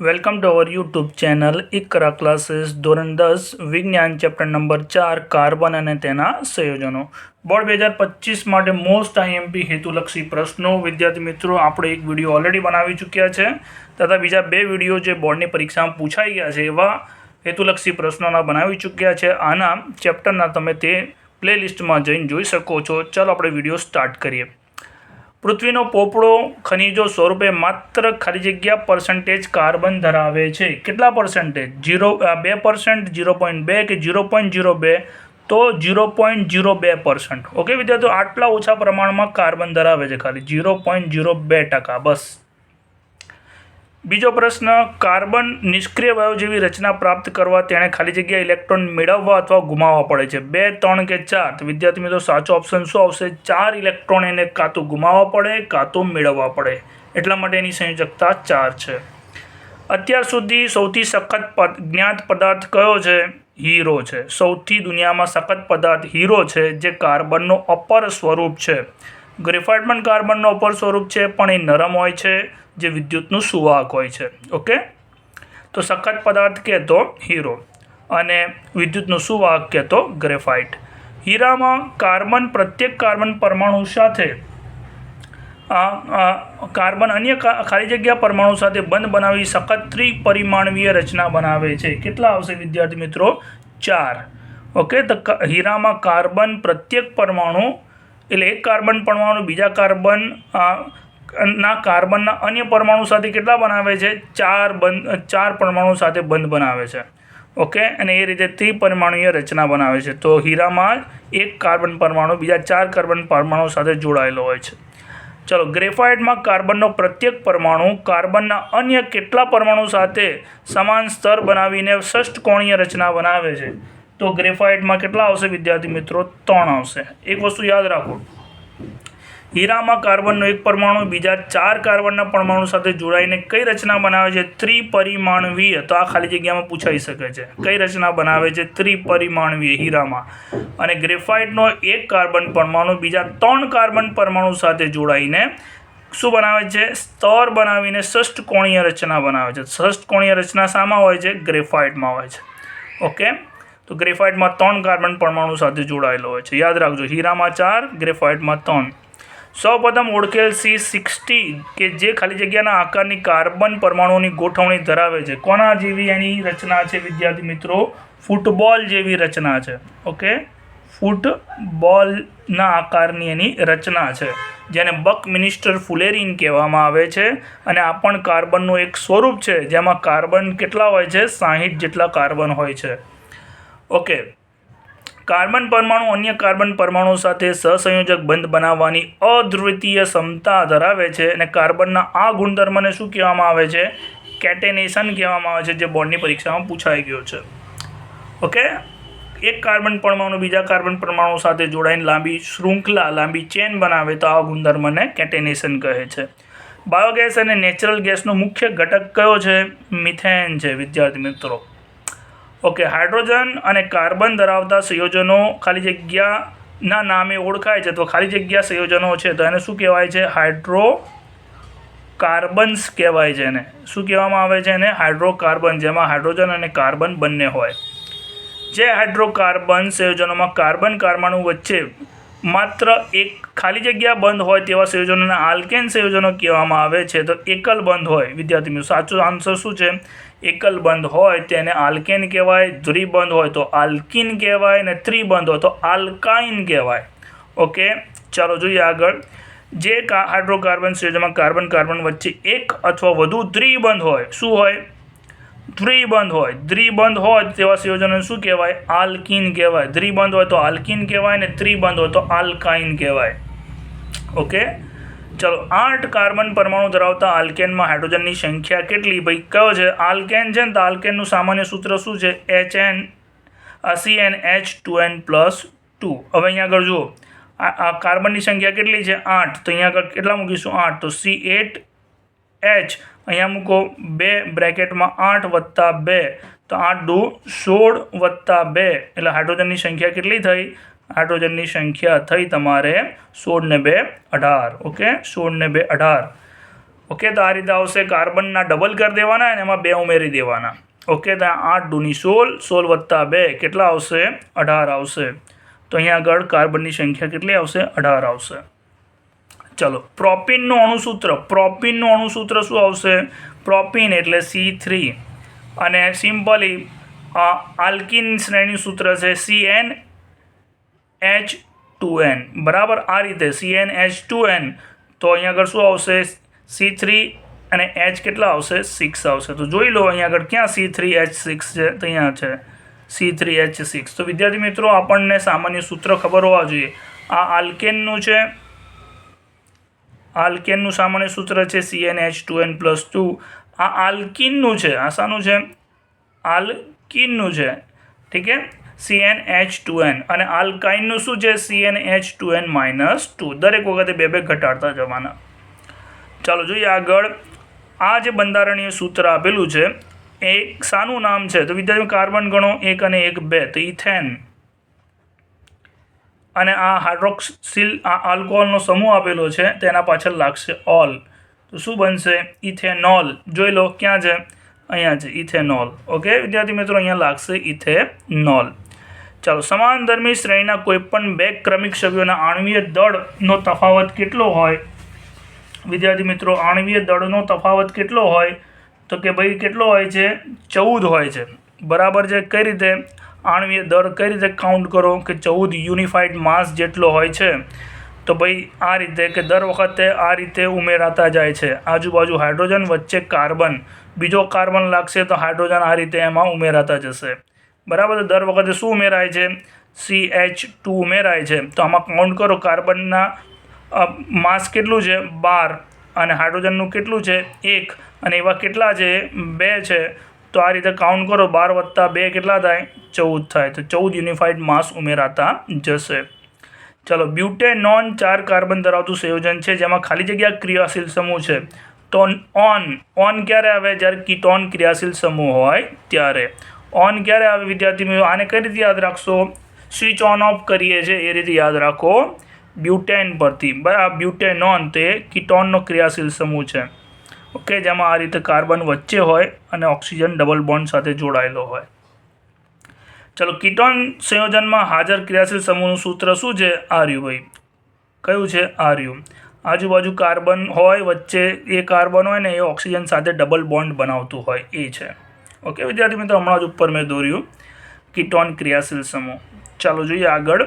Welcome to our YouTube channel Iqra classes ધોરણ દસ વિજ્ઞાન ચેપ્ટર નંબર ચાર કાર્બન અને તેના સંયોજનો બોર્ડ બે હજાર પચીસ માટે મોસ્ટ આઈએમપી હેતુલક્ષી પ્રશ્નો વિદ્યાર્થી મિત્રો આપણે એક વીડિયો ઓલરેડી બનાવી ચૂક્યા છે તથા બીજા બે વીડિયો જે બોર્ડની પરીક્ષામાં પૂછાઈ ગયા છે એવા હેતુલક્ષી પ્રશ્નોના બનાવી ચૂક્યા છે આના ચેપ્ટરના તમે તે પ્લેલિસ્ટમાં જઈને જોઈ શકો છો ચાલો આપણે વીડિયો સ્ટાર્ટ કરીએ પૃથ્વીનો પોપડો ખનિજો સ્વરૂપે માત્ર ખાલી જગ્યા પર્સન્ટેજ કાર્બન ધરાવે છે. કેટલા પર્સન્ટેજ જીરો બે પર્સન્ટ જીરો પોઈન્ટ બે કે જીરો પોઈન્ટ જીરો બે? તો જીરો પોઈન્ટ જીરો બે પર્સન્ટ ઓકે વિદ્યાર્થીઓ, આટલા ઓછા પ્રમાણમાં કાર્બન ધરાવે છે ખાલી. જીરો પોઈન્ટ જીરો બે ટકા, બસ. બીજો પ્રશ્ન, કાર્બન નિષ્ક્રિય વાયુ જેવી રચના પ્રાપ્ત કરવા તેણે ખાલી જગ્યાએ ઇલેક્ટ્રોન મેળવવા અથવા ગુમાવવા પડે છે? બે, ત્રણ કે ચાર? તો વિદ્યાર્થી મિત્રો, સાચો ઓપ્શન શું આવશે? ચાર ઇલેક્ટ્રોન એને કાં તો ગુમાવવા પડે, કાં તો મેળવવા પડે. એટલા માટે એની સંયોજકતા ચાર છે. અત્યાર સુધી સૌથી સખત જ્ઞાત પદાર્થ કયો છે? હીરો છે. સૌથી દુનિયામાં સખત પદાર્થ હીરો છે, જે કાર્બનનો અપર સ્વરૂપ છે. ગ્રેફાઇટ પણ કાર્બનનો અપર સ્વરૂપ છે, પણ એ નરમ હોય છે. જે વિદ્યુતનું સુવાહક હોય છે, ઓકે? તો સખત પદાર્થ કહેતો હીરો અને વિદ્યુતનું સુવાહક કહેતો ગ્રેફાઇટ. હીરામાં કાર્બન પ્રત્યેક કાર્બન પરમાણુ સાથે કાર્બન અન્ય ખાલી જગ્યા પરમાણુ સાથે બંધ બનાવી સખત ત્રિપરિમાણવીય રચના બનાવે છે. કેટલા આવશે વિદ્યાર્થી મિત્રો? ચાર. ઓકે? તો હીરામાં કાર્બન પ્રત્યેક પરમાણુ, એટલે એક કાર્બન પરમાણુ, બીજા કાર્બન ના કાર્બનના અન્ય પરમાણુ સાથે કેટલા બનાવે છે? ચાર બંધ ચાર પરમાણુ સાથે બંધ બનાવે છે. ઓકે? અને એ રીતે ત્રિપરિમાણીય રચના બનાવે છે. તો હીરામાં એક કાર્બન પરમાણુ, બીજા ચાર કાર્બન પરમાણુ સાથે જોડાયેલો હોય છે. ચલો, ગ્રેફાઇટમાં કાર્બનનો પ્રત્યેક પરમાણુ કાર્બનના અન્ય કેટલા પરમાણુ સાથે સમાન સ્તર બનાવીને ષષ્ઠકોણીય રચના બનાવે છે? તો ગ્રેફાઇટમાં કેટલા આવશે વિદ્યાર્થી મિત્રો? ત્રણ આવશે. એક વસ્તુ યાદ રાખો. હીરામાં કાર્બનનો એક પરમાણુ, બીજા ચાર કાર્બનના પરમાણુ સાથે જોડાઈને કઈ રચના બનાવે છે? ત્રિપરિમાણવીય. તો આ ખાલી જગ્યામાં પૂછાઈ શકે છે. કઈ રચના બનાવે છે ત્રિપરિમાણવીય હીરામાં? અને ગ્રેફાઇટનો એક કાર્બન પરમાણુ, બીજા ત્રણ કાર્બન પરમાણુ સાથે જોડાઈને શું બનાવે છે? સ્તર બનાવીને ષષ્ઠકોણીય રચના બનાવે છે. ષષ્ઠકોણીય રચના શામાં હોય છે? ગ્રેફાઇટમાં હોય છે. ઓકે? તો ગ્રેફાઇટમાં ત્રણ કાર્બન પરમાણુ સાથે જોડાયેલો હોય છે. યાદ રાખજો, હીરામાં ચાર, ગ્રેફાઇટમાં ત્રણ. સૌપ્રથમ ઓળખેલ સી સિક્સટી કે જે ખાલી જગ્યાના આકારની કાર્બન પરમાણુની ગોઠવણી ધરાવે છે. કોના જેવી એની રચના છે વિદ્યાર્થી મિત્રો? ફૂટબોલ જેવી રચના છે. ઓકે? ફૂટબોલના આકારની એની રચના છે, જેને બક મિનિસ્ટર ફુલેરિન કહેવામાં આવે છે. અને આ પણ કાર્બનનું એક સ્વરૂપ છે, જેમાં કાર્બન કેટલા હોય છે? સાહીઠ જેટલા કાર્બન હોય છે. ઓકે. કાર્બન પરમાણુ અન્ય કાર્બન પરમાણુ સાથે સહસંયોજક બંધ બનાવવાની અદ્વિતીય ક્ષમતા ધરાવે છે અને કાર્બનના આ ગુણધર્મને શું કહેવામાં આવે છે? કેટેનેશન કહેવામાં આવે છે, જે બોર્ડની પરીક્ષામાં પૂછાઈ ગયો છે. ઓકે? એક કાર્બન પરમાણુ બીજા કાર્બન પરમાણુ સાથે જોડાઈને લાંબી શૃંખલા, લાંબી ચેન બનાવે તો આ ગુણધર્મને કેટેનેશન કહે છે. બાયોગેસ અને નેચરલ ગેસનો મુખ્ય ઘટક કયો છે? મિથેન છે, વિદ્યાર્થી મિત્રો. ઓકે, હાઇડ્રોજન અને કાર્બન ધરાવતા સંયોજનો ખાલી જગ્યાના નામે ઓળખાય છે. તો ખાલી જગ્યા સંયોજનો છે, તો એને શું કહેવાય છે? હાઇડ્રો કાર્બન્સ કહેવાય છે એને. શું કહેવામાં આવે છે એને? હાઇડ્રોકાર્બન, જેમાં હાઇડ્રોજન અને કાર્બન બંને હોય. જે હાઇડ્રોકાર્બન સંયોજનોમાં કાર્બન કાર્બણુ વચ્ચે માત્ર એક ખાલી જગ્યા બંધ હોય તેવા સંયોજનોને આલ્કેન સંયોજનો કહેવામાં આવે છે. તો એકલ બંધ હોય. વિદ્યાર્થી મિત્રો, સાચો આન્સર શું છે? એકલ બંધ હોય તેને આલ્કેન કહેવાય દ્રિબંધ હોય તો આલ્કિન કહેવાય અને ત્રિબંધ હોય તો આલ્કાઇન કહેવાય. ઓકે, ચાલો જોઈએ આગળ. જે હાઇડ્રોકાર્બન સંયોજનમાં કાર્બન કાર્બન વચ્ચે એક અથવા વધુ દ્વિબંધ હોય, શું હોય? દ્વિબંધ હોય. દ્વિબંધ હોય તેવા સંયોજનોને શું કહેવાય? આલ્કિન કહેવાય. દ્વિબંધ હોય તો આલ્કિન કહેવાય ને ત્રિબંધ હોય તો આલ્કાઇન કહેવાય. ઓકે? ચલો, આઠ કાર્બન પરમાણુ ધરાવતા આલ્કેનમાં હાઇડ્રોજનની સંખ્યા કેટલી? ભાઈ, કયો છે? આલ્કેન છે ને તો આલ્કેનનું સામાન્ય સૂત્ર શું છે? H N C N H two N plus two હવે અહીંયા આગળ જુઓ. આ કાર્બનની સંખ્યા કેટલી છે? આઠ. તો અહીંયા આગળ કેટલા મૂકીશું? આઠ. તો સી એટ એચ અહીંયા મૂકો બે બ્રેકેટમાં આઠ વત્તા બે. તો આઠ દો સોળ વત્તા બે. એટલે હાઇડ્રોજનની સંખ્યા કેટલી થઈ? હાઇડ્રોજનની સંખ્યા થઈ તમારે સોળ ને બે અઢાર ઓકે સોળ ને બે અઢાર. ઓકે તો આ રીતે આવશે કાર્બનના ડબલ કરી દેવાના અને એમાં બે ઉમેરી દેવાના. ઓકે તો આઠ દૂની સોળ સોળ વત્તા બે કેટલા આવશે? અઢાર આવશે. તો અહીંયા આગળ કાર્બનની સંખ્યા કેટલી આવશે? અઢાર આવશે. ચલો, પ્રોપિનનું અણુસૂત્ર. પ્રોપિનનું અણુસૂત્ર શું આવશે? પ્રોપિન એટલે સી થ્રી અને સિમ્પલી આલ્કિન શ્રેણી સૂત્ર છે C N H two N બરાબર આ રીતે C N H two N તો અહીંયા આગળ શું આવશે? સી થ્રી અને એચ કેટલા આવશે? સિક્સ આવશે. તો જોઈ લો અહીંયા આગળ ક્યાં સી થ્રી એચ સિક્સ છે? તો અહીંયા છે. સી થ્રી એચ સિક્સ તો વિદ્યાર્થી મિત્રો, આપણને સામાન્ય સૂત્ર ખબર હોવા જોઈએ. આ આલ્કેનનું છે. આલ્કેનનું સામાન્ય સૂત્ર છે C N H two N plus two આ આલ્કિનનું છે. આશાનું છે? આલ્કિનનું છે. ઠીક છે? C N H two N અને આલ્કાઇનનું શું છે? C N H two N minus two દરેક વખતે બે બે ઘટાડતા જવાના. ચાલો જોઈએ આગળ. આ જે બંધારણીય સૂત્ર આપેલું છે, એ શાનું નામ છે? તો વિદ્યાર્થી કાર્બન ગણો એક અને એક બે. તો ઇથેન અને આ હાઇડ્રોક્સિલ, આ આલ્કોહોલનો સમૂહ આપેલો છે તેના પાછળ લાગશે ઓલ. તો શું બનશે? ઇથેનોલ. જોઈ લો, ક્યાં છે? અહીંયા છે, ઇથેનોલ. ઓકે, વિદ્યાર્થી મિત્રો, અહીંયા લાગશે ઇથેનોલ. ચાલો, સમાન ધર્મી શ્રેણીના કોઈપણ બે ક્રમિક સભ્યોના આણ્વીય દળનો તફાવત કેટલો હોય? વિદ્યાર્થી મિત્રો, આણવીય દળનો તફાવત કેટલો હોય? તો કે ભાઈ, કેટલો હોય છે? ચૌદ હોય છે. બરાબર છે? કઈ રીતે? આણવીય દળ કઈ રીતે કાઉન્ટ કરો કે ચૌદ યુનિફાઈડ માસ જેટલો હોય છે? તો ભાઈ, આ રીતે કે દર વખતે આ રીતે ઉમેરાતા જાય છે. આજુબાજુ હાઇડ્રોજન વચ્ચે કાર્બન બીજો કાર્બન લાગશે તો હાઇડ્રોજન આ રીતે એમાં ઉમેરાતા જશે. બરાબર? દર વખતે શું ઉમેરાય છે? સી એચ ટુ ઉમેરાય છે. તો આમાં કાઉન્ટ કરો કાર્બનના માસ કેટલું છે? બાર. અને હાઇડ્રોજનનું કેટલું છે? એક. અને એવા કેટલા છે? બે છે. તો આ રીતે કાઉન્ટ કરો, બાર વત્તા બે કેટલા થાય? ચૌદ થાય. તો ચૌદ યુનિફાઈડ માસ ઉમેરાતા જશે. ચલો બ્યુટેનોન ચાર કાર્બન ધરાવતું સંયોજન છે, જેમાં ખાલી જગ્યા ક્રિયાશીલ સમૂહ છે. તો ઓન ઓન ક્યારે આવે? જ્યારે કીટોન ક્રિયાશીલ સમૂહ હોય ત્યારે. ઓન ક્યારે આવે વિદ્યાર્થી મિત્રો? આને કઈ રીતે યાદ રાખશો? સ્વિચ ઓન ઓફ કરીએ છીએ, એ રીતે યાદ રાખો. બ્યુટેન પરથી, બરાબર? બ્યુટેનોન તે કીટોનનો ક્રિયાશીલ સમૂહ છે. ઓકે જેમાં આ રીતે કાર્બન વચ્ચે હોય અને ઓક્સિજન ડબલ બોન્ડ સાથે જોડાયેલો હોય. ચલો કીટોન સંયોજનમાં હાજર ક્રિયાશીલ સમૂહનું સૂત્ર શું છે? આર્યુ ભાઈ. કયું છે? આર્યુ આજુબાજુ કાર્બન હોય, વચ્ચે એ કાર્બન હોય ને, એ ઓક્સિજન સાથે ડબલ બોન્ડ બનાવતું હોય, એ છે. ઓકે વિદ્યાર્થી મિત્રો, હમણાં જ ઉપર મેં દોર્યું કીટોન ક્રિયાશીલ સમૂહ. ચાલો જોઈએ આગળ.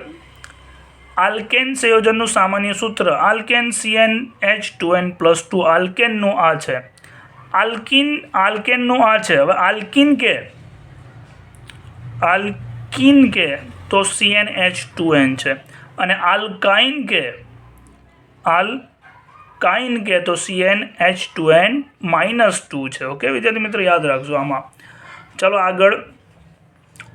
આલ્કેન સંયોજનનું સામાન્ય સૂત્ર, alkane C N H two N plus two, આલ્કેનનું આ છે. આલ્કિન, આલ્કેનનું આ છે. હવે આલ્કિન કે? આલ્કિન કે? તો સીએન એચ ટુ એન છે. અને આલ્કાઇન કે? આલ્કાઇન કે તો C N H two N minus two છે. ઓકે વિદ્યાર્થી મિત્રો, યાદ રાખજો આમાં. ચલો આગળ.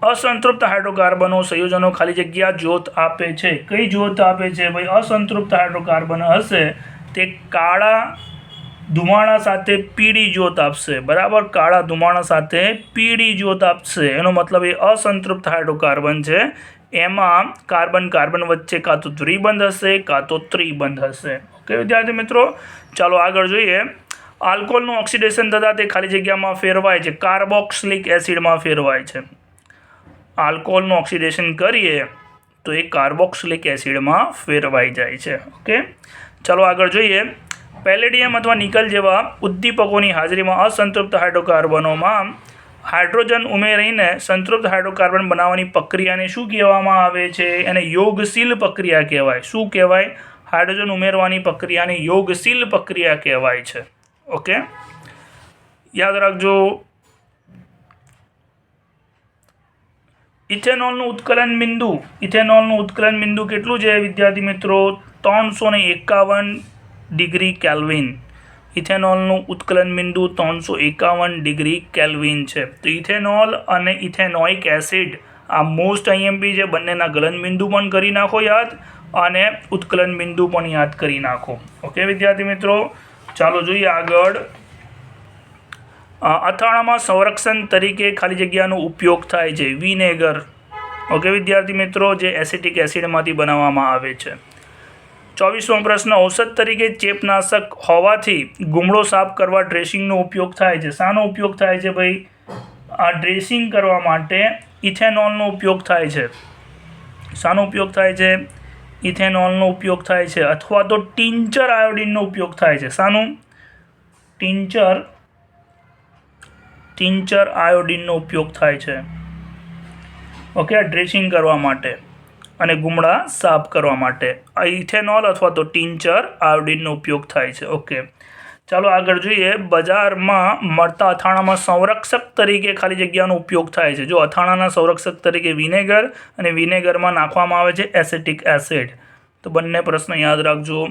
અસંતૃપ્ત હાઇડ્રોકાર્બનો સંયોજનો ખાલી જગ્યા જ્યોત આપે છે. કઈ જ્યોત આપે છે? ભાઈ, અસંતૃપ્ત હાઇડ્રોકાર્બન હશે તે કાળા ધુમાણા સાથે પીળી જ્યોત આપશે. બરાબર? કાળા ધુમાણા સાથે પીળી જ્યોત આપશે. એનો મતલબ એ અસંતૃપ્ત હાઇડ્રોકાર્બન છે. એમાં કાર્બન કાર્બન વચ્ચે કાં તો દ્વિબંધ હશે, કાં તો ત્રિબંધ હશે. ઓકે વિદ્યાર્થી મિત્રો? ચાલો આગળ જોઈએ. આલ્કોહોલનું ઓક્સિડેશન થતાં તે ખાલી જગ્યામાં ફેરવાય છે. કાર્બોક્સિલિક એસિડમાં ફેરવાય છે. આલ્કોહોલનું ઓક્સિડેશન કરીએ તો એ કાર્બોક્સિલિક એસિડમાં ફેરવાઈ જાય છે. ઓકે? ચાલો આગળ જોઈએ. પેલેડિયમ અથવા નિકલ જેવા ઉદ્દીપકોની હાજરીમાં અસંતૃપ્ત હાઇડ્રોકાર્બનોમાં હાઇડ્રોજન ઉમેરીને સંતૃપ્ત હાઇડ્રોકાર્બન બનાવવાની પ્રક્રિયાને શું કહેવામાં આવે છે? એને યોગશીલ પ્રક્રિયા કહેવાય. શું કહેવાય? હાઇડ્રોજન ઉમેરવાની પ્રક્રિયાને યોગશીલ પ્રક્રિયા કહેવાય છે. ઓકે યાદ રાખજો. ઇથેનોલનું ઉત્કલન બિંદુ. ઇથેનોલનું ઉત્કલન બિંદુ કેટલું છે વિદ્યાર્થી મિત્રો? ત્રણસો ને એકાવન ડિગ્રી કેલ્વિન. ઇથેનોલનું ઉત્કલન બિંદુ ત્રણસો એકાવન ડિગ્રી કેલ્વિન છે. તો ઇથેનોલ અને ઇથેનોઇક એસિડ આ મોસ્ટ આઈએમપી છે, બંનેના ગલનબિંદુ પણ કરી નાખો યાદ અને ઉત્કલન બિંદુ પણ યાદ કરી નાખો. ઓકે વિદ્યાર્થી મિત્રો? ચાલો જોઈએ આગળ. અથાણામાં સંરક્ષણ તરીકે ખાલી જગ્યાનો ઉપયોગ થાય છે, વિનેગર. ઓકે વિદ્યાર્થી મિત્રો, જે એસિટિક એસિડમાંથી બનાવવામાં આવે છે. ચોવીસમો પ્રશ્ન, ઔષધ તરીકે ચેપનાશક હોવાથી ગુમડો સાફ કરવા ડ્રેસિંગનો ઉપયોગ થાય છે. શાનો ઉપયોગ થાય છે ભાઈ? આ ડ્રેસિંગ કરવા માટે ઇથેનોલનો ઉપયોગ થાય છે. શાનો ઉપયોગ થાય છે? ઇથેનોલનો ઉપયોગ થાય છે અથવા તો ટિંચર આયોડિનનો ઉપયોગ થાય છે. શાનું? ટિંચર ટિંચર આયોડિનનો ઉપયોગ થાય છે. ઓકે ડ્રેસિંગ કરવા માટે અને ગુમડા સાફ કરવા માટે ઇથેનોલ અથવા તો ટિંચર આયોડિનનો ઉપયોગ થાય છે. ઓકે. ચાલો આગળ જોઈએ. બજારમાં મળતા અથાણામાં સંરક્ષક તરીકે ખાલી જગ્યાનો ઉપયોગ થાય છે. જો અથાણાના સંરક્ષક તરીકે વિનેગર અને વિનેગરમાં નાખવામાં આવે છે એસેટિક એસિડ. તો બંને પ્રશ્ન યાદ રાખજો.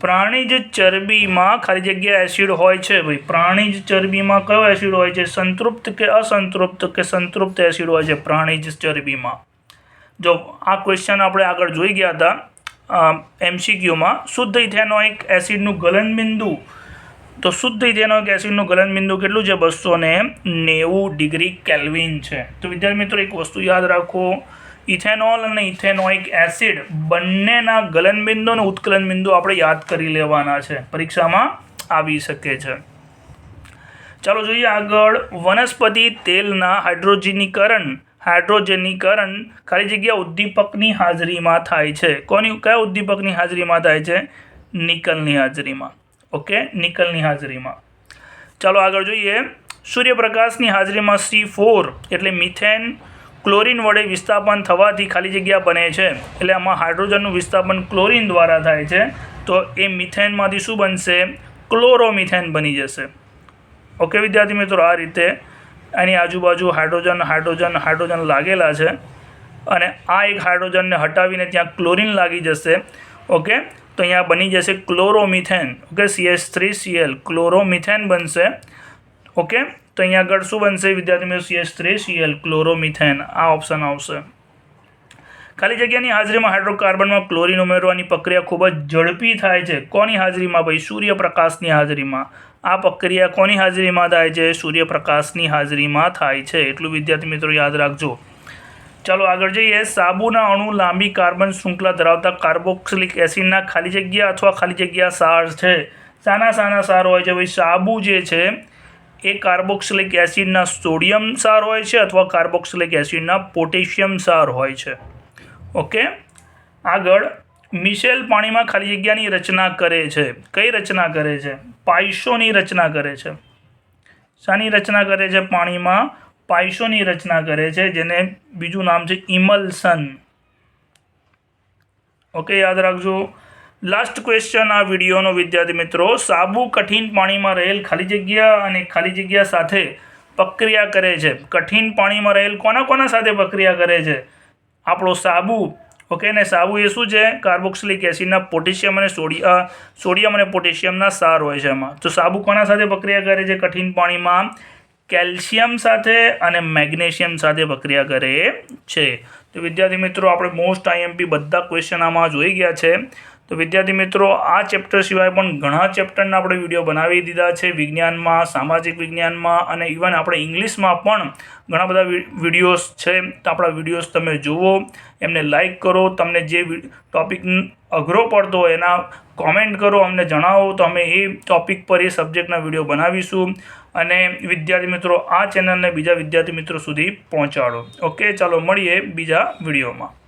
પ્રાણીજ ચરબીમાં ખાલી જગ્યા એસિડ હોય છે ભાઈ. પ્રાણીજ ચરબીમાં કયો એસિડ હોય છે? સંતૃપ્ત કે અસંતૃપ્ત? કે સંતૃપ્ત એસિડ હોય છે પ્રાણીજ ચરબીમાં? જો આ ક્વેશ્ચન આપણે આગળ જોઈ ગયા હતા. એમસીક્યુમાં શુદ્ધ ઇથેનોઇક એસિડનું ગલનબિંદુ. તો શુદ્ધ ઇથેનોઇક એસિડનું ગલનબિંદુ કેટલું છે? બસો ને નેવું ડિગ્રી કેલ્વિન છે. તો વિદ્યાર્થી મિત્રો, એક વસ્તુ યાદ રાખો. ઇથેનોલ અને ઇથેનોઇક એસિડ બંનેના ગલનબિંદુ અને ઉત્કલન બિંદુ આપણે યાદ કરી લેવાના છે. પરીક્ષામાં આવી શકે છે. ચાલો જોઈએ આગળ. વનસ્પતિ તેલના હાઇડ્રોજનીકરણ હાઇડ્રોજનીકરણ ખાલી જગ્યા ઉદ્દીપકની હાજરીમાં થાય છે. કોની, કયા ઉદ્દીપકની હાજરીમાં થાય છે? નિકલની હાજરીમાં. ઓકે? નિકલની હાજરીમાં. ચાલો આગળ જોઈએ. સૂર્યપ્રકાશની હાજરીમાં સી ફોર એટલે મિથેન ક્લોરિન વડે વિસ્થાપન થવાથી ખાલી જગ્યા બને છે. એટલે આમાં હાઇડ્રોજનનું વિસ્થાપન ક્લોરિન દ્વારા થાય છે. તો એ મિથેનમાંથી શું બનશે? ક્લોરોમિથેન બની જશે. ઓકે વિદ્યાર્થી મિત્રો, આ રીતે એની આજુબાજુ હાઇડ્રોજન હાઇડ્રોજન હાઇડ્રોજન લાગેલા છે. અને આ એક હાઇડ્રોજનને હટાવીને ત્યાં ક્લોરિન લાગી જશે. ઓકે? તો અહીંયા બની જશે chloromethane. Okay? C S three C L chloromethane બનશે. ઓકે? તો અહીંયા આગળ શું બનશે વિદ્યાર્થી મિત્રો? C S three C L chloromethane. આ ઓપ્શન આવશે. ખાલી જગ્યાની હાજરીમાં હાઇડ્રોકાર્બનમાં ક્લોરિન ઉમેરવાની પ્રક્રિયા ખૂબ જ ઝડપી થાય છે. કોની હાજરીમાં ભાઈ? સૂર્યપ્રકાશની હાજરીમાં. આ પ્રક્રિયા કોની હાજરીમાં થાય છે? સૂર્યપ્રકાશની હાજરીમાં થાય છે. એટલું વિદ્યાર્થી મિત્રો યાદ રાખજો. ચાલો આગળ જઈએ. સાબુના અણુ લાંબી કાર્બન શૃંખલા ધરાવતા કાર્બોક્સિલિક એસિડના ખાલી જગ્યા અથવા ખાલી જગ્યા સાર છે. સાના સાના સાર હોય છે. ભાઈ, સાબુ જે છે, એ કાર્બોક્સિલિક એસિડના સોડિયમ સાર હોય છે અથવા કાર્બોક્સિલિક એસિડના પોટેશિયમ સાર હોય છે. ઓકે. આગળ મિશેલ પાણીમાં ખાલી જગ્યાની રચના કરે છે. કઈ રચના કરે છે? પાયસોની રચના કરે છે. શાની રચના કરે છે પાણીમાં? પાયસોની રચના કરે છે, જેને બીજું નામ છે ઇમલ્સન. ઓકે, યાદ રાખજો. લાસ્ટ ક્વેશ્ચન આ વિડીયોનો, વિદ્યાર્થી મિત્રો. સાબુ કઠિન પાણીમાં રહેલ ખાલી જગ્યા અને ખાલી જગ્યા સાથે પ્રક્રિયા કરે છે. કઠિન પાણીમાં રહેલ કોના કોના સાથે પ્રક્રિયા કરે છે? આપણો સાબુ ઓકે ને સાબુ એ શું છે? કાર્બોક્સિલિક એસિડના પોટેશિયમ અને સોડિયા સોડિયમ અને પોટેશિયમના સાર હોય છે એમાં. તો સાબુ કોના સાથે પ્રક્રિયા કરે છે? કઠિન પાણીમાં કેલ્શિયમ સાથે અને મેગ્નેશિયમ સાથે પ્રક્રિયા કરે છે. તો વિદ્યાર્થી મિત્રો, આપણે મોસ્ટ આઈએમપી બધા ક્વેશ્ચન આમાં જોઈ ગયા છે. તો વિદ્યાર્થી મિત્રો, આ ચેપ્ટર સિવાય પણ ઘણા ચેપ્ટરના આપણે વીડિયો બનાવી દીધા છે. વિજ્ઞાનમાં, સામાજિક વિજ્ઞાનમાં અને ઇવન આપણે ઇંગ્લિશમાં પણ ઘણા બધા વિડીયોઝ છે. તો આપણા વિડીયોઝ તમે જુઓ, એમને લાઇક કરો. તમને જે ટૉપિક અઘરો પડતો હોય એના કોમેન્ટ કરો, અમને જણાવો. તો અમે એ ટૉપિક પર, એ સબ્જેક્ટના વીડિયો બનાવીશું. અને વિદ્યાર્થી મિત્રો, આ ચેનલને બીજા વિદ્યાર્થી મિત્રો સુધી પહોંચાડો. ઓકે ચાલો મળીએ બીજા વિડીયોમાં